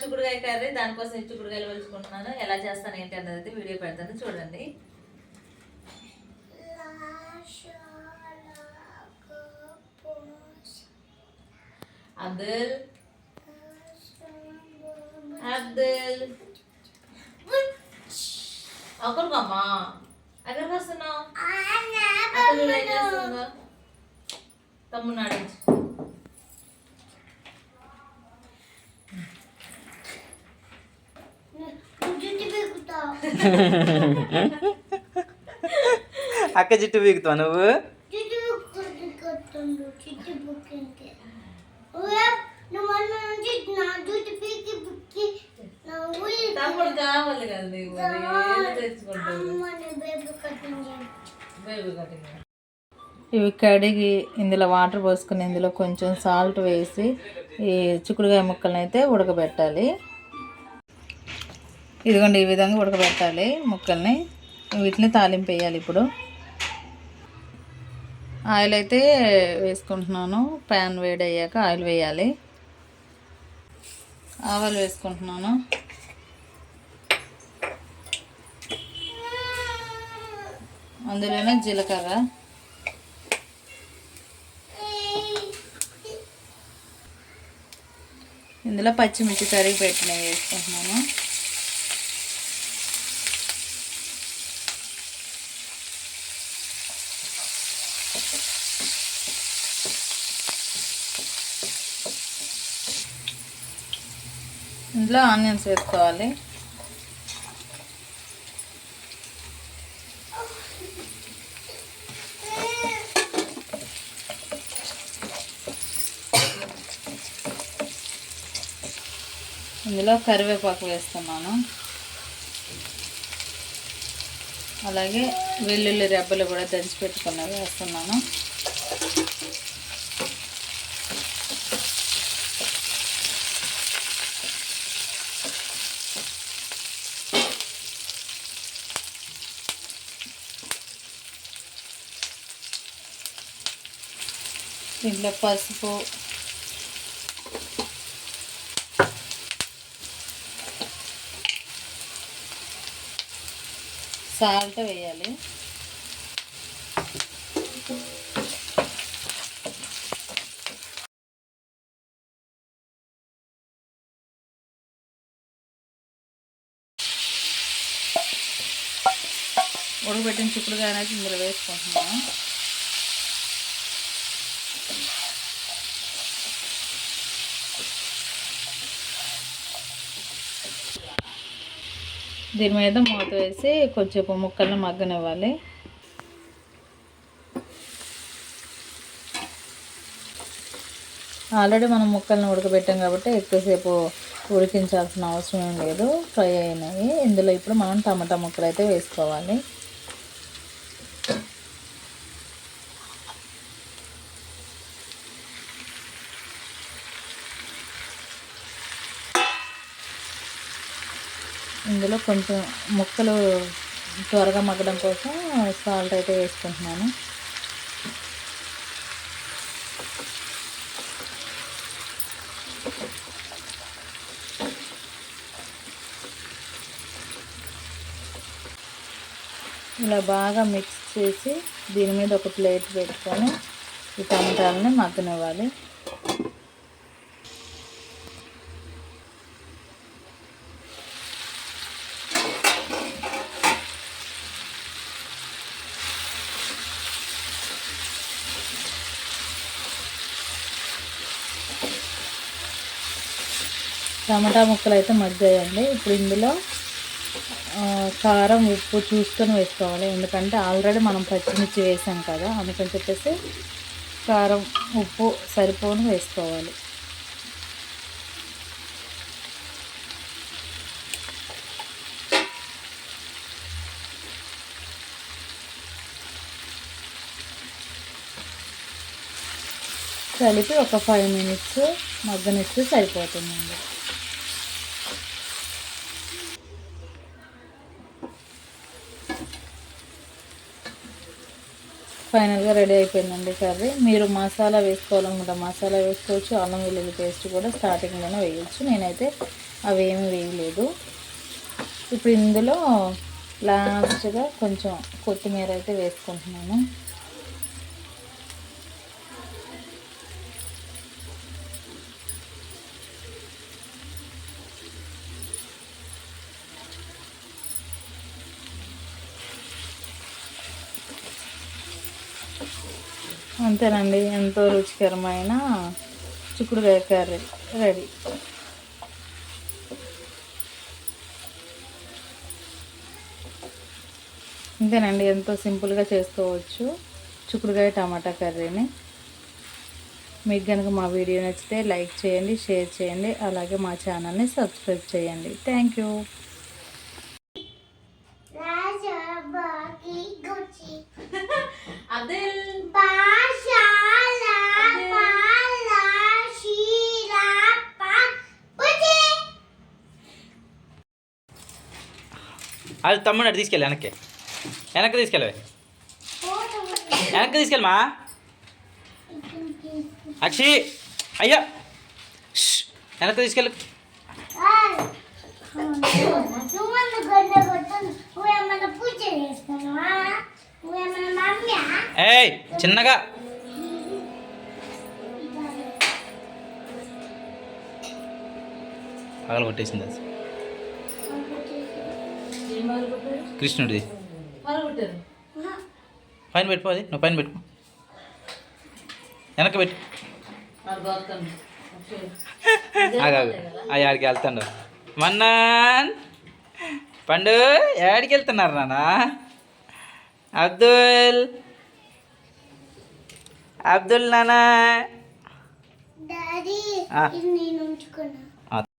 చిక్కుడుకాయ కర్రీ. దానికోసం చిక్కుడుకాయలు వలుచుకుంటున్నాను ఎలా చేస్తాను ఏంటి అన్నది అయితే వీడియో పెడతాను. చూడండి. అబ్దుల్ అబ్దుల్ అక్కడికమ్మా ఎక్కడికి వస్తున్నావు అక్కడ ఏం చేస్తుందో తమ్ముడు అడిగి అక్క జిట్టు బీగుతావు నువ్వు తమ్ముడు కావాలి కదా నీకు మరి. ఏం తెచ్చుకుంటావు బేబీ కటింగ్ ఇవి కడిగి ఇందులో వాటర్ పోసుకుని ఇందులో కొంచెం సాల్ట్ వేసి ఈ చిక్కుడుకాయ ముక్కల్ని అయితే ఉడకబెట్టాలి. ఇదిగోండి ఈ విధంగా ఉడకబెట్టాలి ముక్కల్ని. వీటిని తాలింపు వేయాలి ఇప్పుడు. ఆయిల్ అయితే వేసుకుంటున్నాను. ప్యాన్ వేడి అయ్యాక ఆయిల్ వేయాలి. ఆవాలు వేసుకుంటున్నాను. అందులోనే జీలకర్ర. ఇందులో పచ్చిమిర్చి తరిగి పెట్టినవి వేసుకుంటున్నాను. ఇందులో ఆనియన్స్ వేసుకోవాలి. ఇందులో కరివేపాకు వేస్తున్నాను. అలాగే వెల్లుల్లి రెబ్బలు కూడా దంచి పెట్టుకున్నవి వేస్తున్నాను. దీంట్లో పసుపు. సాల్ట్ వేయాలి. ఉడకబెట్టిన చిక్కుడుగా అనేది ఇందులో వేసుకుంటున్నాను. దీని మీద మూత వేసి కొంచెం ముక్కల్ని మగ్గనివ్వాలి. ఆల్రెడీ మనం ముక్కల్ని ఉడకబెట్టాం కాబట్టి ఎక్కువసేపు ఉడికించాల్సిన అవసరం ఏం లేదు. ఫ్రై అయినాయి. ఇందులో ఇప్పుడు మనం టమాటా ముక్కలు అయితే వేసుకోవాలి. ఇందులో కొంచెం ముక్కలు త్వరగా మగ్గడం కోసం సాల్ట్ అయితే వేసుకుంటున్నాను. ఇలా బాగా మిక్స్ చేసి దీని మీద ఒక ప్లేట్ పెట్టుకొని ఈ టమాటాలని మగ్గనివ్వాలి. టమాటా ముక్కలు అయితే మగ్గాయండి. ఇప్పుడు ఇందులో కారం ఉప్పు చూసుకొని వేసుకోవాలి. ఎందుకంటే ఆల్రెడీ మనం పచ్చిమిర్చి వేసాం కదా అందుకని చెప్పేసి కారం ఉప్పు సరిపోను వేసుకోవాలి. కలిపి ఒక ఫైవ్ మినిట్స్ మగ్గనిస్తే సరిపోతుందండి. ఫైనల్గా రెడీ అయిపోయిందండి కర్రీ. మీరు మసాలా వేసుకోవాలనుకుంటే మసాలా వేసుకోవచ్చు అల్లం వెల్లుల్లి పేస్ట్ కూడా స్టార్టింగ్లోనే వేయచ్చు. నేనైతే అవి ఏమీ వేయలేదు. ఇప్పుడు ఇందులో లాస్ట్గా కొంచెం కొత్తిమీర అయితే వేసుకుంటున్నాను. అంతేనండి ఎంతో రుచికరమైన చిక్కుడుకాయ కర్రీ రెడీ. అంతేనండి ఎంతో సింపుల్గా చేసుకోవచ్చు చిక్కుడుకాయ టమాటా కర్రీని. మీకు కనుక మా వీడియో నచ్చితే లైక్ చేయండి షేర్ చేయండి అలాగే మా ఛానల్ని సబ్స్క్రైబ్ చేయండి. థ్యాంక్ అది తమ్ముడు అటు తీసుకెళ్ళి వెనక్కి. వెనక్కి తీసుకెళ్ళవే. వెనక్కి తీసుకెళ్ళమా? అక్షి అయ్యా. వెనక్కి తీసుకెళ్ళు. ఏయ్ చిన్నగా. పగల కొట్టేసింది అది. కృష్ణుడిది. పైన పెట్టుకో అది. నువ్వు పైన పెట్టుకో వెనక్కి పెట్టు. ఆగాగు ఆ యాడికి వెళ్తాడు. మన్నాన్ పండు యాడికి వెళ్తున్నారు నాన్న? అబ్దుల్. అబ్దుల్ నానా